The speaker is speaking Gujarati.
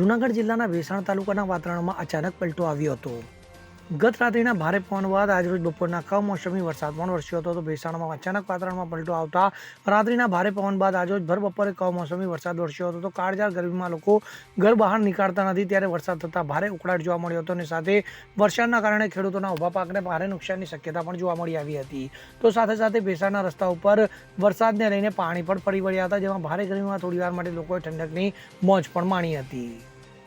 જૂનાગઢ જિલ્લાના વેસાણ તાલુકાના વાતાવરણમાં અચાનક પલટો આવ્યો હતો. ગત રાત્રિના ભારે પવન બાદ આજરોજ બપોરના કમોસમી વરસાદ પણ વરસ્યો હતો. તો ભેસાણમાં અચાનક વાતાવરણમાં પલટો આવતા રાત્રિના ભારે પવન બાદ આજરોજ ભર બપોરે કમોસમી વરસાદ વરસ્યો હતો. તો કાળઝાળ ગરમીમાં લોકો ઘર બહાર નીકળતા નથી. ત્યારે વરસાદ થતાં ભારે ઉકળાટ જોવા મળ્યો હતો અને સાથે વરસાદના કારણે ખેડૂતોના ઊભા પાકને ભારે નુકસાનની શક્યતા પણ જોવા મળી આવી હતી. તો સાથે સાથે ભેસાણના રસ્તા ઉપર વરસાદને લઈને પાણી પણ ફરી વળ્યા હતા, જેમાં ભારે ગરમીમાં થોડીવાર માટે લોકોએ ઠંડકની મોજ પણ માણી હતી.